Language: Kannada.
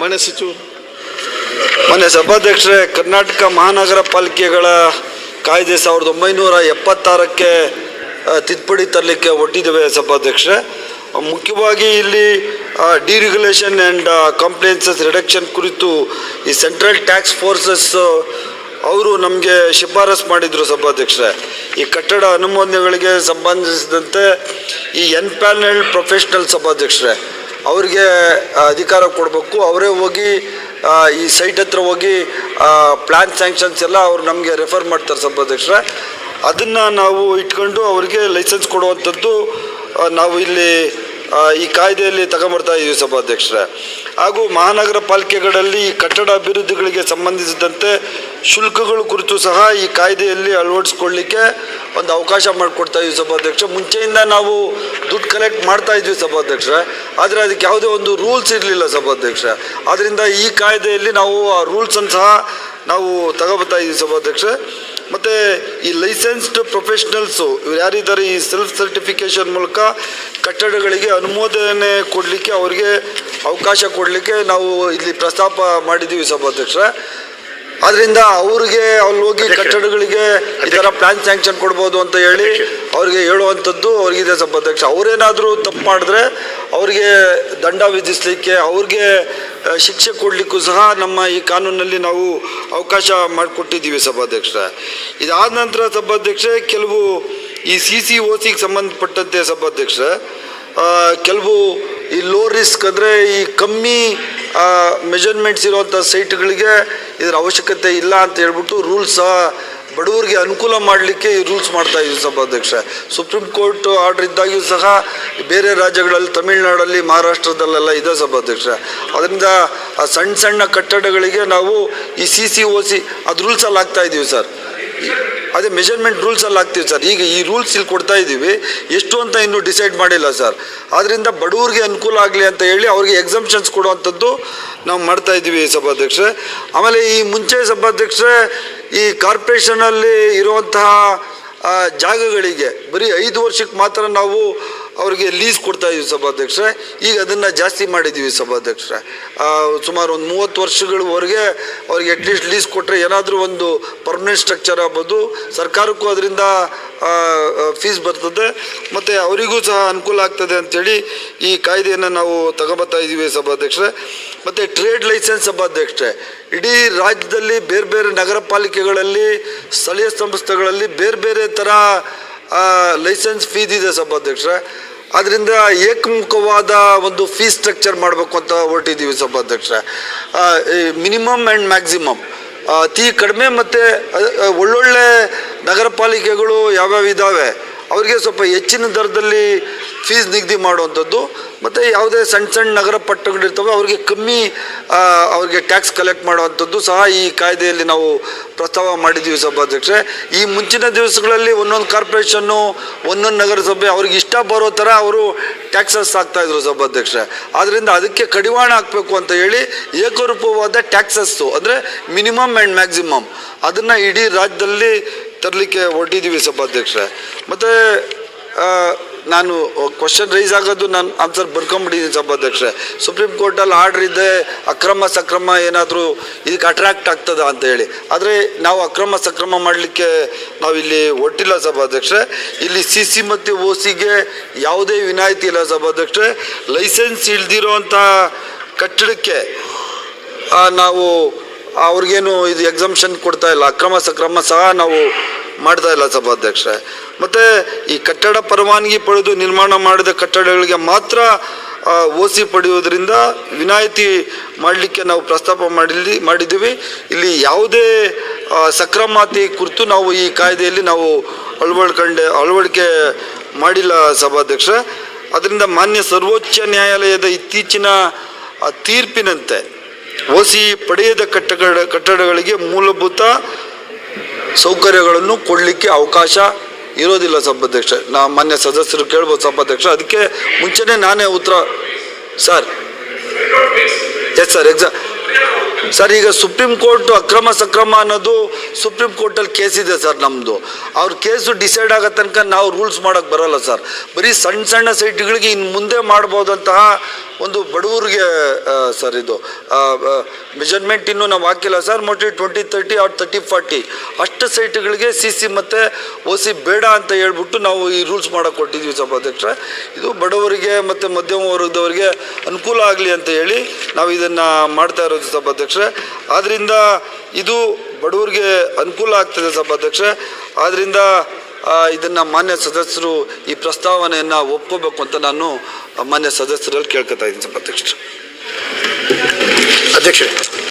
ಮಾನ್ಯ ಸಚಿವ ಮಾನ್ಯ ಸಭಾಧ್ಯಕ್ಷರೇ, ಕರ್ನಾಟಕ ಮಹಾನಗರ ಪಾಲಿಕೆಗಳ ಕಾಯ್ದೆ ಸಾವಿರದ ಒಂಬೈನೂರ ಎಪ್ಪತ್ತಾರಕ್ಕೆ ತಿದ್ದುಪಡಿ ತರಲಿಕ್ಕೆ ಒಡ್ಡಿದ್ದೇವೆ ಸಭಾಧ್ಯಕ್ಷರೇ. ಮುಖ್ಯವಾಗಿ ಇಲ್ಲಿ ಡಿರೆಗ್ಯುಲೇಷನ್ ಆ್ಯಂಡ್ ಕಂಪ್ಲೇನ್ಸಸ್ ರಿಡಕ್ಷನ್ ಕುರಿತು ಈ ಸೆಂಟ್ರಲ್ ಟ್ಯಾಕ್ಸ್ ಫೋರ್ಸಸ್ ಅವರು ನಮಗೆ ಶಿಫಾರಸ್ ಮಾಡಿದರು ಸಭಾಧ್ಯಕ್ಷರೇ. ಈ ಕಟ್ಟಡ ಅನುಮೋದನೆಗಳಿಗೆ ಸಂಬಂಧಿಸಿದಂತೆ ಈ ಎನ್ ಪ್ಯಾನೆಲ್ ಪ್ರೊಫೆಷ್ನಲ್ ಸಭಾಧ್ಯಕ್ಷರೇ. ಅವರಿಗೆ ಅಧಿಕಾರ ಕೊಡಬೇಕು. ಅವರೇ ಹೋಗಿ ಈ ಸೈಟ್ ಹತ್ರ ಹೋಗಿ ಪ್ಲ್ಯಾನ್ ಸ್ಯಾಂಕ್ಷನ್ಸ್ ಎಲ್ಲ ಅವ್ರು ನಮಗೆ ರೆಫರ್ ಮಾಡ್ತಾರೆ ಸಭಾಧ್ಯಕ್ಷರ. ಅದನ್ನು ನಾವು ಇಟ್ಕೊಂಡು ಅವರಿಗೆ ಲೈಸೆನ್ಸ್ ಕೊಡುವಂಥದ್ದು ನಾವು ಇಲ್ಲಿ ಈ ಕಾಯ್ದೆಯಲ್ಲಿ ತಗೊಂಬರ್ತಾ ಇದ್ದೀವಿ ಸಭಾಧ್ಯಕ್ಷರೇ. ಹಾಗೂ ಮಹಾನಗರ ಪಾಲಿಕೆಗಳಲ್ಲಿ ಈ ಕಟ್ಟಡ ಅಭಿವೃದ್ಧಿಗಳಿಗೆ ಸಂಬಂಧಿಸಿದಂತೆ ಶುಲ್ಕಗಳು ಕುರಿತು ಸಹ ಈ ಕಾಯ್ದೆಯಲ್ಲಿ ಅಳವಡಿಸ್ಕೊಳ್ಳಿಕ್ಕೆ ಒಂದು ಅವಕಾಶ ಮಾಡಿಕೊಡ್ತಾ ಇದ್ದೀವಿ ಸಭಾಧ್ಯಕ್ಷ ಮುಂಚೆಯಿಂದ ನಾವು ದುಡ್ಡು ಕಲೆಕ್ಟ್ ಮಾಡ್ತಾ ಇದ್ವಿ ಸಭಾಧ್ಯಕ್ಷರೇ. ಆದರೆ ಅದಕ್ಕೆ ಯಾವುದೇ ಒಂದು ರೂಲ್ಸ್ ಇರಲಿಲ್ಲ ಸಭಾಧ್ಯಕ್ಷ ಆದ್ದರಿಂದ ಈ ಕಾಯ್ದೆಯಲ್ಲಿ ನಾವು ಆ ರೂಲ್ಸನ್ನು ಸಹ ನಾವು ತಗೋಬರ್ತಾ ಇದ್ದೀವಿ ಸಭಾಧ್ಯಕ್ಷ ಮತ್ತು ಈ ಲೈಸೆನ್ಸ್ಡ್ ಪ್ರೊಫೆಷ್ನಲ್ಸು ಇವ್ರು ಯಾರಿದ್ದಾರೆ ಈ ಸೆಲ್ಫ್ ಸರ್ಟಿಫಿಕೇಷನ್ ಮೂಲಕ ಕಟ್ಟಡಗಳಿಗೆ ಅನುಮೋದನೆ ಕೊಡಲಿಕ್ಕೆ ಅವರಿಗೆ ಅವಕಾಶ ಕೊಡಲಿಕ್ಕೆ ನಾವು ಇಲ್ಲಿ ಪ್ರಸ್ತಾಪ ಮಾಡಿದ್ದೀವಿ ಸಭಾಧ್ಯಕ್ಷ ಅದರಿಂದ ಅವ್ರಿಗೆ ಅಲ್ಲಿ ಹೋಗಿ ಕಟ್ಟಡಗಳಿಗೆ ಈ ಥರ ಪ್ಲಾನ್ ಸ್ಯಾಂಕ್ಷನ್ ಕೊಡ್ಬೋದು ಅಂತ ಹೇಳಿ ಅವ್ರಿಗೆ ಹೇಳುವಂಥದ್ದು ಅವ್ರಿಗಿದೆ ಸಭಾಧ್ಯಕ್ಷ. ಅವರೇನಾದರೂ ತಪ್ಪು ಮಾಡಿದ್ರೆ ಅವ್ರಿಗೆ ದಂಡ ವಿಧಿಸಲಿಕ್ಕೆ, ಅವ್ರಿಗೆ ಶಿಕ್ಷೆ ಕೊಡಲಿಕ್ಕೂ ಸಹ ನಮ್ಮ ಈ ಕಾನೂನಲ್ಲಿ ನಾವು ಅವಕಾಶ ಮಾಡಿಕೊಟ್ಟಿದ್ದೀವಿ ಸಭಾಧ್ಯಕ್ಷ. ಇದಾದ ನಂತರ ಸಭಾಧ್ಯಕ್ಷ, ಕೆಲವು ಈ ಸಿ ಸಿ ಓ ಸಿಗೆ ಸಂಬಂಧಪಟ್ಟಂತೆ ಸಭಾಧ್ಯಕ್ಷ ಕೆಲವು ಈ ಲೋ ರಿಸ್ಕ್ ಅಂದರೆ ಈ ಕಮ್ಮಿ ಮೆಜರ್ಮೆಂಟ್ಸ್ ಇರುವಂಥ ಸೈಟ್ಗಳಿಗೆ ಇದರ ಅವಶ್ಯಕತೆ ಇಲ್ಲ ಅಂತ ಹೇಳ್ಬಿಟ್ಟು ರೂಲ್ಸ್ ಸಹ ಬಡವರಿಗೆ ಅನುಕೂಲ ಮಾಡಲಿಕ್ಕೆ ಈ ರೂಲ್ಸ್ ಮಾಡ್ತಾ ಇದ್ದೀವಿ ಸಭಾಧ್ಯಕ್ಷ. ಸುಪ್ರೀಂ ಕೋರ್ಟ್ ಆರ್ಡರ್ ಇದ್ದಾಗ್ಯೂ ಸಹ ಬೇರೆ ರಾಜ್ಯಗಳಲ್ಲಿ, ತಮಿಳುನಾಡಲ್ಲಿ, ಮಹಾರಾಷ್ಟ್ರದಲ್ಲೆಲ್ಲ ಇದೆ ಸಭಾಧ್ಯಕ್ಷ. ಅದರಿಂದ ಆ ಸಣ್ಣ ಸಣ್ಣ ಕಟ್ಟಡಗಳಿಗೆ ನಾವು ಈ ಸಿ ಸಿ ಓ ಸಿ ಅದು ರೂಲ್ಸಲ್ಲಿ ಹಾಕ್ತಾ ಇದ್ದೀವಿ ಸರ್. ಅದೇ ಮೆಜರ್ಮೆಂಟ್ ರೂಲ್ಸಲ್ಲಿ ಹಾಕ್ತೀವಿ ಸರ್ ಈಗ ಈ ರೂಲ್ಸ್ ಇಲ್ಲಿ ಕೊಡ್ತಾ ಇದ್ದೀವಿ. ಎಷ್ಟು ಅಂತ ಇನ್ನೂ ಡಿಸೈಡ್ ಮಾಡಿಲ್ಲ ಸರ್ ಆದ್ದರಿಂದ ಬಡವರಿಗೆ ಅನುಕೂಲ ಆಗಲಿ ಅಂತ ಹೇಳಿ ಅವ್ರಿಗೆ ಎಕ್ಸಮ್ಷನ್ಸ್ ಕೊಡುವಂಥದ್ದು ನಾವು ಮಾಡ್ತಾ ಇದ್ದೀವಿ ಸಭಾಧ್ಯಕ್ಷರೇ. ಆಮೇಲೆ ಈ ಮುಂಚೆ ಸಭಾಧ್ಯಕ್ಷರೇ, ಈ ಕಾರ್ಪೊರೇಷನಲ್ಲಿ ಇರುವಂತಹ ಜಾಗಗಳಿಗೆ ಬರೀ ಐದು ವರ್ಷಕ್ಕೆ ಮಾತ್ರ ನಾವು ಅವರಿಗೆ ಲೀಸ್ ಕೊಡ್ತಾ ಇದ್ದೀವಿ ಸಭಾಧ್ಯಕ್ಷರೇ. ಈಗ ಅದನ್ನು ಜಾಸ್ತಿ ಮಾಡಿದ್ದೀವಿ ಸಭಾಧ್ಯಕ್ಷರೇ. ಸುಮಾರು ಒಂದು ಮೂವತ್ತು ವರ್ಷಗಳವರೆಗೆ ಅವ್ರಿಗೆ ಅಟ್ಲೀಸ್ಟ್ ಲೀಸ್ ಕೊಟ್ಟರೆ ಏನಾದರೂ ಒಂದು ಪರ್ಮನೆಂಟ್ ಸ್ಟ್ರಕ್ಚರ್ ಆಗ್ಬೋದು. ಸರ್ಕಾರಕ್ಕೂ ಅದರಿಂದ ಫೀಸ್ ಬರ್ತದೆ. ಮತ್ತು ಅವರಿಗೂ ಸಹ ಅನುಕೂಲ ಆಗ್ತದೆ ಅಂಥೇಳಿ ಈ ಕಾಯ್ದೆಯನ್ನು ನಾವು ತಗೊಬತ್ತಾ ಇದ್ದೀವಿ ಸಭಾಧ್ಯಕ್ಷರೇ. ಮತ್ತು ಟ್ರೇಡ್ ಲೈಸೆನ್ಸ್ ಸಭಾಧ್ಯಕ್ಷರೇ. ಇಡೀ ರಾಜ್ಯದಲ್ಲಿ ಬೇರೆ ಬೇರೆ ನಗರ ಪಾಲಿಕೆಗಳಲ್ಲಿ ಸ್ಥಳೀಯ ಸಂಸ್ಥೆಗಳಲ್ಲಿ ಬೇರೆ ಬೇರೆ ಥರ ಲೈಸೆನ್ಸ್ ಫೀಸ್ ಇದೆ ಸಭಾಧ್ಯಕ್ಷರೇ. ಅದರಿಂದ ಏಕಮುಖವಾದ ಒಂದು ಫೀಸ್ ಸ್ಟ್ರಕ್ಚರ್ ಮಾಡಬೇಕು ಅಂತ ಹೊರಟಿದ್ದೀವಿ ಸಭಾಧ್ಯಕ್ಷರೇ. Minimum and maximum. ಅತಿ ಕಡಿಮೆ ಮತ್ತು ಒಳ್ಳೊಳ್ಳೆ ನಗರ ಪಾಲಿಕೆಗಳು ಯಾವ್ಯಾವ ಇದ್ದಾವೆ ಅವರಿಗೆ ಸ್ವಲ್ಪ ಹೆಚ್ಚಿನ ದರದಲ್ಲಿ ಫೀಸ್ ನಿಗದಿ ಮಾಡುವಂಥದ್ದು, ಮತ್ತು ಯಾವುದೇ ಸಣ್ಣ ಸಣ್ಣ ನಗರ ಪಟ್ಟಗಳಿರ್ತವೆ ಅವರಿಗೆ ಕಮ್ಮಿ ಅವರಿಗೆ ಟ್ಯಾಕ್ಸ್ ಕಲೆಕ್ಟ್ ಮಾಡುವಂಥದ್ದು ಸಹ ಈ ಕಾಯ್ದೆಯಲ್ಲಿ ನಾವು ಪ್ರಸ್ತಾವ ಮಾಡಿದ್ದೀವಿ ಸಭಾಧ್ಯಕ್ಷರೇ. ಈ ಮುಂಚಿನ ದಿವಸಗಳಲ್ಲಿ ಒಂದೊಂದು ಕಾರ್ಪೊರೇಷನ್ನು, ಒಂದೊಂದು ನಗರಸಭೆ ಅವ್ರಿಗೆ ಇಷ್ಟ ಬರೋ ಥರ ಅವರು ಟ್ಯಾಕ್ಸಸ್ ಹಾಕ್ತಾಯಿದ್ರು ಸಭಾಧ್ಯಕ್ಷರೇ. ಆದ್ದರಿಂದ ಅದಕ್ಕೆ ಕಡಿವಾಣ ಹಾಕಬೇಕು ಅಂತ ಹೇಳಿ ಏಕರೂಪವಾದ ಟ್ಯಾಕ್ಸಸ್ಸು ಅಂದರೆ ಮಿನಿಮಮ್ ಆ್ಯಂಡ್ ಮ್ಯಾಕ್ಸಿಮಮ್ ಅದನ್ನು ಇಡೀ ರಾಜ್ಯದಲ್ಲಿ ತರಲಿಕ್ಕೆ ಹೊರಟಿದ್ದೀವಿ ಸಭಾಧ್ಯಕ್ಷರೇ. ಮತ್ತು ನಾನು ಕ್ವಶನ್ ರೈಸ್ ಆಗೋದು ನಾನು ಆನ್ಸರ್ ಬರ್ಕೊಂಬಿಟ್ಟಿದ್ದೀನಿ ಸಭಾಧ್ಯಕ್ಷರೇ. ಸುಪ್ರೀಂ ಕೋರ್ಟಲ್ಲಿ ಆರ್ಡ್ರ್ ಇದೆ, ಅಕ್ರಮ ಸಕ್ರಮ ಏನಾದರೂ ಇದಕ್ಕೆ ಅಟ್ರಾಕ್ಟ್ ಆಗ್ತದ ಅಂತ ಹೇಳಿ. ಆದರೆ ನಾವು ಅಕ್ರಮ ಸಕ್ರಮ ಮಾಡಲಿಕ್ಕೆ ನಾವಿಲ್ಲಿ ಒಟ್ಟಿಲ್ಲ ಸಭಾಧ್ಯಕ್ಷರೇ. ಇಲ್ಲಿ ಸಿ ಸಿ ಮತ್ತು ಓ ಸಿಗೆ ಯಾವುದೇ ವಿನಾಯಿತಿ ಇಲ್ಲ ಸಭಾಧ್ಯಕ್ಷರೇ. ಲೈಸೆನ್ಸ್ ಇಲ್ದಿರೋಂಥ ಕಟ್ಟಡಕ್ಕೆ ನಾವು ಅವ್ರಿಗೇನು ಇದು ಎಕ್ಸಮ್ಷನ್ ಕೊಡ್ತಾ ಇಲ್ಲ. ಅಕ್ರಮ ಸಕ್ರಮ ಸಹ ನಾವು ಮಾಡ್ತಾ ಇಲ್ಲ ಸಭಾಧ್ಯಕ್ಷರೇ. ಮತ್ತು ಈ ಕಟ್ಟಡ ಪರವಾನಗಿ ಪಡೆದು ನಿರ್ಮಾಣ ಮಾಡಿದ ಕಟ್ಟಡಗಳಿಗೆ ಮಾತ್ರ ಒ ಸಿ ಪಡೆಯುವುದರಿಂದ ವಿನಾಯಿತಿ ಮಾಡಲಿಕ್ಕೆ ನಾವು ಪ್ರಸ್ತಾಪ ಮಾಡಲಿ ಮಾಡಿದ್ದೀವಿ. ಇಲ್ಲಿ ಯಾವುದೇ ಸಕ್ರಮಾತಿ ಕುರಿತು ನಾವು ಈ ಕಾಯ್ದೆಯಲ್ಲಿ ನಾವು ಅಳವಡ್ಕೊಂಡೆ ಅಳವಡಿಕೆ ಮಾಡಿಲ್ಲ ಸಭಾಧ್ಯಕ್ಷ ಅದರಿಂದ ಮಾನ್ಯ ಸರ್ವೋಚ್ಚ ನ್ಯಾಯಾಲಯದ ಇತ್ತೀಚಿನ ತೀರ್ಪಿನಂತೆ ಓ ಸಿ ಪಡೆಯದ ಕಟ್ಟಡ, ಕಟ್ಟಡಗಳಿಗೆ ಮೂಲಭೂತ ಸೌಕರ್ಯಗಳನ್ನು ಕೊಡಲಿಕ್ಕೆ ಅವಕಾಶ ಇರೋದಿಲ್ಲ ಸಭಾಧ್ಯಕ್ಷ. ನಾ ಮಾನ್ಯ ಸದಸ್ಯರು ಕೇಳ್ಬೋದು ಸಭಾಧ್ಯಕ್ಷ. ಅದಕ್ಕೆ ಮುಂಚೆನೇ ನಾನೇ ಉತ್ತರ. Sir yes sir exam sir ಈಗ ಸುಪ್ರೀಂ ಕೋರ್ಟ್ ಅಕ್ರಮ ಸಕ್ರಮ ಅನ್ನೋದು ಸುಪ್ರೀಂ ಕೋರ್ಟಲ್ಲಿ ಕೇಸ್ ಇದೆ ಸರ್ ನಮ್ಮದು ಅವ್ರ ಕೇಸು ಡಿಸೈಡ್ ಆಗೋ ತನಕ ನಾವು ರೂಲ್ಸ್ ಮಾಡೋಕ್ಕೆ ಬರೋಲ್ಲ ಸರ್ ಬರೀ ಸಣ್ಣ ಸಣ್ಣ ಸೈಟ್ಗಳಿಗೆ ಇನ್ನು ಮುಂದೆ ಮಾಡ್ಬೋದಂತಹ ಒಂದು ಬಡವರಿಗೆ ಸರ್ ಇದು ಮೆಜರ್ಮೆಂಟ್ ಇನ್ನೂ ನಾವು ಹಾಕಿಲ್ಲ. Sir ಮೋಟ್ರಿ twenty thirty or thirty forty ಅಷ್ಟು ಸೈಟ್ಗಳಿಗೆ ಸಿ ಸಿ ಮತ್ತು ಓ ಸಿ ಬೇಡ ಅಂತ ಹೇಳ್ಬಿಟ್ಟು ನಾವು ಈ ರೂಲ್ಸ್ ಮಾಡೋಕೆ ಕೊಟ್ಟಿದ್ದೀವಿ ಸಭಾಧ್ಯಕ್ಷ ಇದು ಬಡವರಿಗೆ ಮತ್ತು ಮಧ್ಯಮ ವರ್ಗದವರಿಗೆ ಅನುಕೂಲ ಆಗಲಿ ಅಂತ ಹೇಳಿ ನಾವು ಇದನ್ನು ಮಾಡ್ತಾ ಇರೋದು ಸಭಾಧ್ಯಕ್ಷ ಆದ್ದರಿಂದ ಇದು ಬಡವರಿಗೆ ಅನುಕೂಲ ಆಗ್ತದೆ ಸಭಾಧ್ಯಕ್ಷ ಆದ್ದರಿಂದ ಇದನ್ನ ಮಾನ್ಯ ಸದಸ್ಯರು ಈ ಪ್ರಸ್ತಾವನೆಯನ್ನು ಒಪ್ಕೋಬೇಕು ಅಂತ ನಾನು ಮಾನ್ಯ ಸದಸ್ಯರಲ್ಲಿ ಕೇಳ್ಕೊತಾ ಇದ್ದೀನಿ ಸಭಾಧ್ಯಕ್ಷರು ಅಧ್ಯಕ್ಷರೇ.